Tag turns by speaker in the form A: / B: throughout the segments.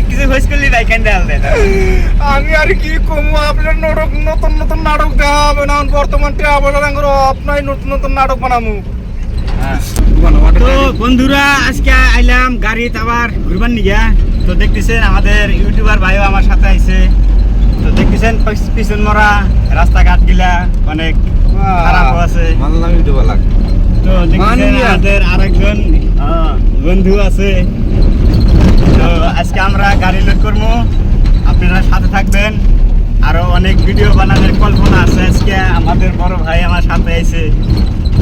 A: এক কিছু খোঁজ করলি ভাই কেন ডাল দেন
B: আমি আর কি কমু আপনার নাটক নতুন নতুন নাটক দেখা হবে না। বর্তমান আপনার নতুন নতুন নাটক বানামু।
A: তো বন্ধুরা আজকে আইলাম গাড়িতে আবার ঘুরবার নিগা। তো দেখতেছেন আমাদের ইউটিউবার ভাইও আমার সাথে আইছে। তো দেখতেছেন পিছ- পিছন মরা রাস্তাঘাট গিলা অনেক খারাপ আছে।
B: মানলাম ইউটিউবার লাগ।
A: তো দেখতেছেন। আমাদের আরেকজন আহ, বন্ধু আছে। তো আজকে করব আপনারা সাথে থাকবেন। আরও অনেক ভিডিও বানানোর কল্পনা আছে আজকে। আমাদের বড় ভাই আমার সাথে আছে।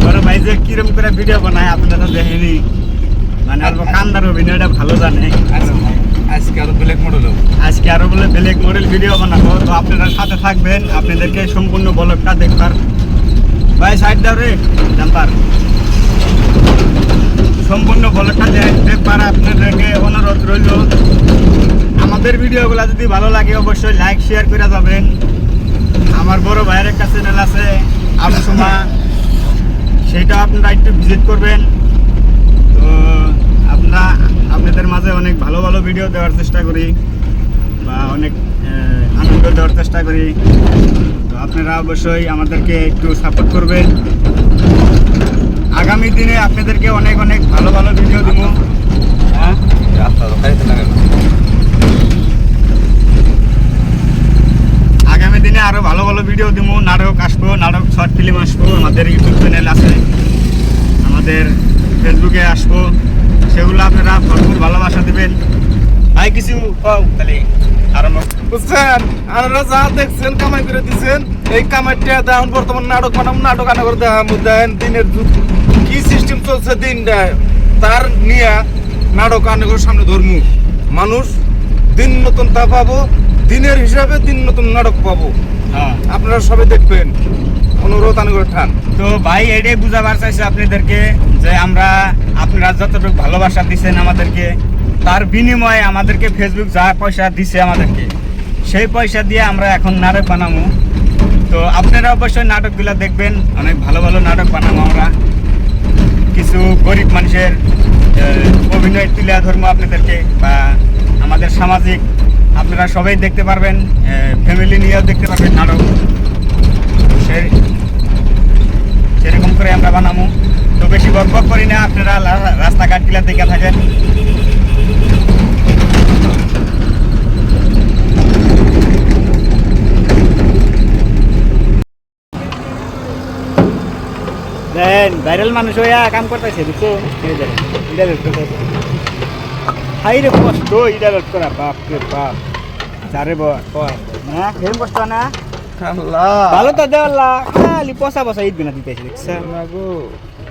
A: বড় ভাই যে কিরম করে ভিডিও বানায় আপনারা তো দেখেনি মানে অল্প কান্দার অভিনয়টা ভালো জানে।
B: আজকে আর ব্ল্যাক মডেল
A: আজকে আরও বলে বেলেগ মডেল ভিডিও বানাবো। তো আপনারা সাথে থাকবেন। আপনাদেরকে সম্পূর্ণ ব্লগটা দেখবার। ভাই সাইড দাও রে জাম্পার সম্পূর্ণ ব্লগটা দে- দেখবার আপনাদেরকে অনুরোধ রইল আমাদের ভিডিওগুলো যদি ভালো লাগে, অবশ্যই লাইক শেয়ার করে যাবেন। আমার বড় ভাইয়ের একটা চ্যানেল আছে আবু সেটা আপনারা একটু ভিজিট করবেন। তো আমরা আপনাদের মাঝে অনেক ভালো ভালো ভিডিও দেওয়ার চেষ্টা করি বা অনেক আনন্দ দেওয়ার চেষ্টা করি। তো আপনারা অবশ্যই আমাদেরকে একটু সাপোর্ট করবেন। আগামী দিনে আপনাদেরকে অনেক অনেক ভালো ভালো ভিডিও দেবো। হ্যাঁ
B: আপনার খাইতে লাগে
A: আগামী দিনে আরও ভালো ভালো ভিডিও দিব নাটক আসব, নাটক শর্ট ফিল্ম আসব, আমাদের ইউটিউব চ্যানেল আছে, আমাদের ফেসবুকে আসব, সেগুলো আপনারা ভরপুর ভালোবাসা দিবেন। ভাই, কিছু কও তাহলে
B: দেখছেন, কামাই করে দিছেন, এই কামাইটা বর্তমান নাটক নাটক দিনের কি সিস্টেম চলছে তার নিয়ে নাটক সামনে মানুষ দিন নতুন তা পাবো, দিনের হিসাবে দিন নতুন নাটক পাবো। আপনারা সবাই দেখবেন অনুরোধ আনা করে
A: তো ভাই এটাই বুঝাবার চাইছে আপনাদেরকে যে আমরা আপনারা যতটুকু ভালোবাসা দিচ্ছেন আমাদেরকে তার বিনিময়ে আমাদেরকে ফেসবুক যা পয়সা দিছে আমাদেরকে সেই পয়সা দিয়ে আমরা এখন নাটক বানাবো। তো আপনারা অবশ্যই নাটকগুলো দেখবেন অনেক ভালো ভালো নাটক বানাবো আমরা। কিছু গরিব মানুষের অভিনয় তুলে ধর্ম আপনাদেরকে বা আমাদের সামাজিক আপনারা সবাই দেখতে পারবেন ফ্যামিলি নিয়েও দেখতে পারবেন নাটক। সেরকম করে আমরা বানাবো তো বেশি বক বক করি না, আপনারা লা- রাস্তাঘাটগুলা দেখে থাকেন। ভাইরাল মানুষ হইয়া কাম করতেছে বের করতেছে। হাই রে কষ্ট এটা বের করা বাপ। রে বাপ যারে না হেম কষ্ট না? ভালো তো দেওয়াল্লা খালি পচা পচা ঈদ বিনা দিতেছে দেখছে?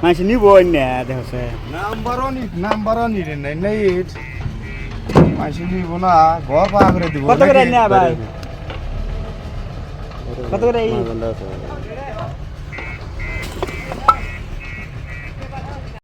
A: মানুষ নিব না দেখছে?
B: নাম্বার নি নাম্বার নি রে নাই নাই মাসি নিব না ঘর পাওয়া করে দিব
A: কত করে নেয়া ভাই? কত করে এই